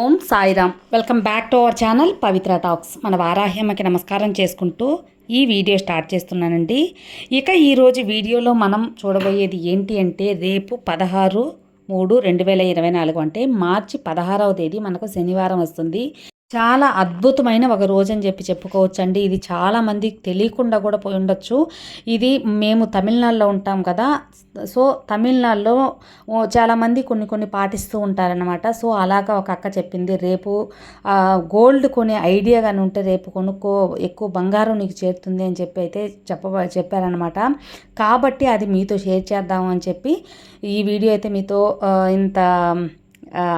Om Sairam. Welcome back to our channel Pavitra talks. మన వారాహ్యమ్మకి నమస్కారం చేసుకుంటూ ఈ వీడియో స్టార్ట్ చేస్తున్నానండి. ఇక ఈరోజు వీడియోలో మనం చూడబోయేది ఏంటి అంటే రేపు పదహారు మూడు రెండు వేల ఇరవై నాలుగు అంటే మార్చి పదహారవ తేదీ మనకు శనివారం వస్తుంది. చాలా అద్భుతమైన ఒక రోజు అని చెప్పి చెప్పుకోవచ్చండి. ఇది చాలామందికి తెలియకుండా కూడా పోయి ఉండొచ్చు. ఇది మేము తమిళనాడులో ఉంటాం కదా. సో తమిళనాడులో చాలామంది కొన్ని కొన్ని పాటిస్తూ ఉంటారనమాట సో అలాగా ఒక అక్క చెప్పింది రేపు గోల్డ్ కొనే ఐడియా కానీ ఉంటే రేపు కొనుక్కో ఎక్కువ బంగారం నీకు చేరుతుంది అని చెప్పి అయితే చెప్ప చెప్పారనమాట కాబట్టి అది మీతో షేర్ చేద్దాం అని చెప్పి ఈ వీడియో అయితే మీతో ఇంత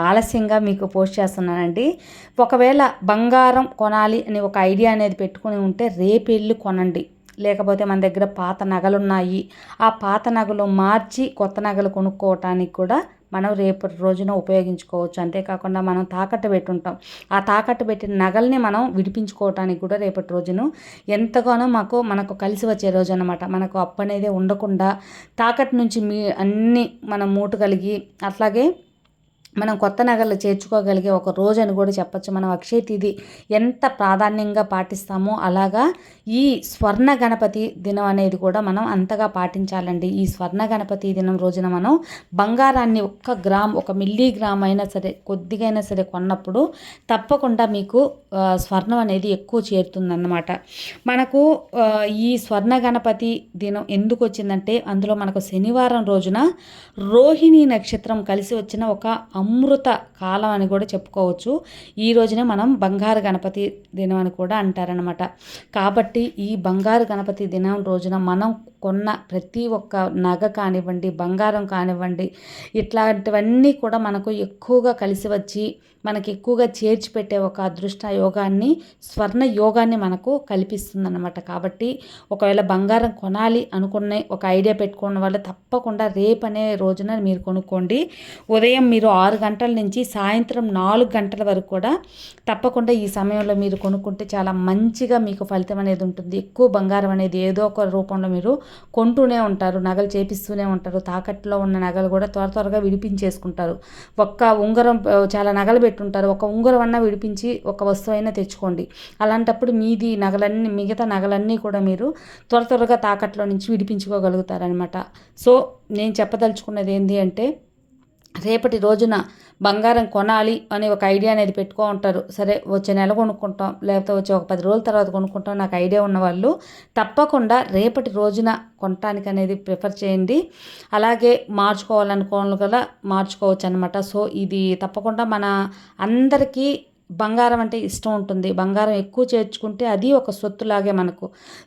ఆలస్యంగా మీకు పోస్ట్ చేస్తున్నానండి. ఒకవేళ బంగారం కొనాలి అని ఒక ఐడియా అనేది పెట్టుకుని ఉంటే రేపు వెళ్ళి కొనండి. లేకపోతే మన దగ్గర పాత నగలున్నాయి. ఆ పాత నగలు మార్చి కొత్త నగలు కొనుక్కోవటానికి కూడా మనం రేపటి రోజున ఉపయోగించుకోవచ్చు. అంతేకాకుండా మనం తాకట్టు పెట్టుంటాం. ఆ తాకట్టు పెట్టిన నగల్ని మనం విడిపించుకోవటానికి కూడా రేపటి రోజును ఎంతగానో మాకు మనకు కలిసి వచ్చే రోజు అనమాట మనకు అప్పు అనేది ఉండకుండా తాకట్టు నుంచి మీ అన్నీ మనం మూటగలిగి అట్లాగే మనం కొత్త నగర్లు చేర్చుకోగలిగే ఒక రోజు అని కూడా చెప్పచ్చు. మనం అక్షయ తిథి ఎంత ప్రాధాన్యంగా పాటిస్తామో అలాగా ఈ స్వర్ణ గణపతి దినం అనేది కూడా మనం అంతగా పాటించాలండి. ఈ స్వర్ణ గణపతి దినం రోజున మనం బంగారాన్ని ఒక్క గ్రామ్ ఒక మిల్లీ గ్రామ్ అయినా సరే కొద్దిగా అయినా సరే కొన్నప్పుడు తప్పకుండా మీకు స్వర్ణం అనేది ఎక్కువ చేరుతుందన్నమాట. మనకు ఈ స్వర్ణ గణపతి దినం ఎందుకు వచ్చిందంటే అందులో మనకు శనివారం రోజున రోహిణి నక్షత్రం కలిసి వచ్చిన ఒక అమృత కాలం అని కూడా చెప్పుకోవచ్చు. ఈ రోజునే మనం బంగారు గణపతి దినం అని కూడా అంటారనమాట కాబట్టి ఈ బంగారు గణపతి దినం రోజున మనం కొన్న ప్రతి ఒక్క నగ కానివ్వండి బంగారం కానివ్వండి ఇట్లాంటివన్నీ కూడా మనకు ఎక్కువగా కలిసి వచ్చి మనకి ఎక్కువగా చేర్చి పెట్టే ఒక అదృష్ట యోగాన్ని స్వర్ణ యోగాన్ని మనకు కల్పిస్తుందన్నమాట. కాబట్టి ఒకవేళ బంగారం కొనాలి అనుకునే ఒక ఐడియా పెట్టుకున్న వాళ్ళు తప్పకుండా రేపు అనే రోజున మీరు కొనుక్కోండి. ఉదయం మీరు ఆరు గంటల నుంచి సాయంత్రం నాలుగు గంటల వరకు కూడా తప్పకుండా ఈ సమయంలో మీరు కొనుక్కుంటే చాలా మంచిగా మీకు ఫలితం అనేది ఉంటుంది. ఎక్కువ బంగారం అనేది ఏదో ఒక రూపంలో మీరు కొంటూనే ఉంటారు నగలు చేపిస్తూనే ఉంటారు తాకట్టులో ఉన్న నగలు కూడా త్వర త్వరగా విడిపించేసుకుంటారు. ఒక్క ఉంగరం చాలా నగలు పెట్టుంటారు ఒక ఉంగరం అన్నా విడిపించి ఒక వస్తువు అయినా తెచ్చుకోండి. అలాంటప్పుడు మీది నగలన్నీ మిగతా నగలన్నీ కూడా మీరు త్వర త్వరగా తాకట్లో నుంచి విడిపించుకోగలుగుతారనమాట సో నేను చెప్పదలుచుకున్నది ఏంటి అంటే రేపటి రోజున బంగారం కొనాలి అని ఒక ఐడియా అనేది పెట్టుకో ఉంటారు. సరే వచ్చే నెల కొనుక్కుంటాం లేకపోతే వచ్చే ఒక పది రోజుల తర్వాత కొనుక్కుంటాం నాకు ఐడియా ఉన్నవాళ్ళు తప్పకుండా రేపటి రోజున కొనటానికి అనేది ప్రిఫర్ చేయండి. అలాగే మార్చుకోవాలనుకోవాలి కదా మార్చుకోవచ్చు అనమాట సో ఇది తప్పకుండా మన అందరికీ బంగారం అంటే ఇష్టం ఉంటుంది. బంగారం ఎక్కువ చేర్చుకుంటే అది ఒక సొత్తులాగే మనకు.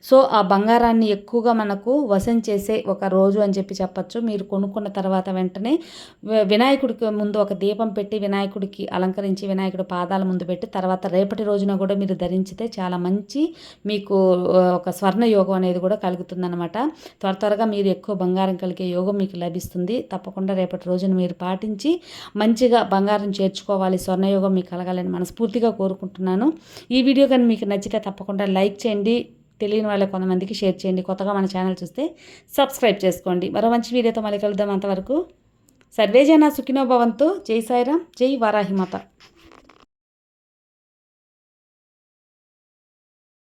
సో ఆ బంగారాన్ని ఎక్కువగా మనకు వశం చేసే ఒక రోజు అని చెప్పి చెప్పచ్చు. మీరు కొనుక్కున్న తర్వాత వెంటనే వినాయకుడికి ముందు ఒక దీపం పెట్టి వినాయకుడికి అలంకరించి వినాయకుడి పాదాల ముందు పెట్టి తర్వాత రేపటి రోజున కూడా మీరు ధరించితే చాలా మంచి మీకు ఒక స్వర్ణ యోగం అనేది కూడా కలుగుతుందన్నమాట. త్వర త్వరగా మీరు ఎక్కువ బంగారం కలిగే యోగం మీకు లభిస్తుంది. తప్పకుండా రేపటి రోజున మీరు పాటించి మంచిగా బంగారం చేర్చుకోవాలి. స్వర్ణయోగం మీకు కలగాలని మనసు మనస్ఫూర్తిగా కోరుకుంటున్నాను. ఈ వీడియో కానీ మీకు నచ్చితే తప్పకుండా లైక్ చేయండి. తెలియని వాళ్ళ కొంతమందికి షేర్ చేయండి. కొత్తగా మన ఛానల్ చూస్తే సబ్స్క్రైబ్ చేసుకోండి. మరో మంచి వీడియోతో మళ్ళీ కలుద్దాం అంతవరకు. సర్వేజన సుఖినో భవంతు. జై సాయిరామ్. జై వారాహిమాత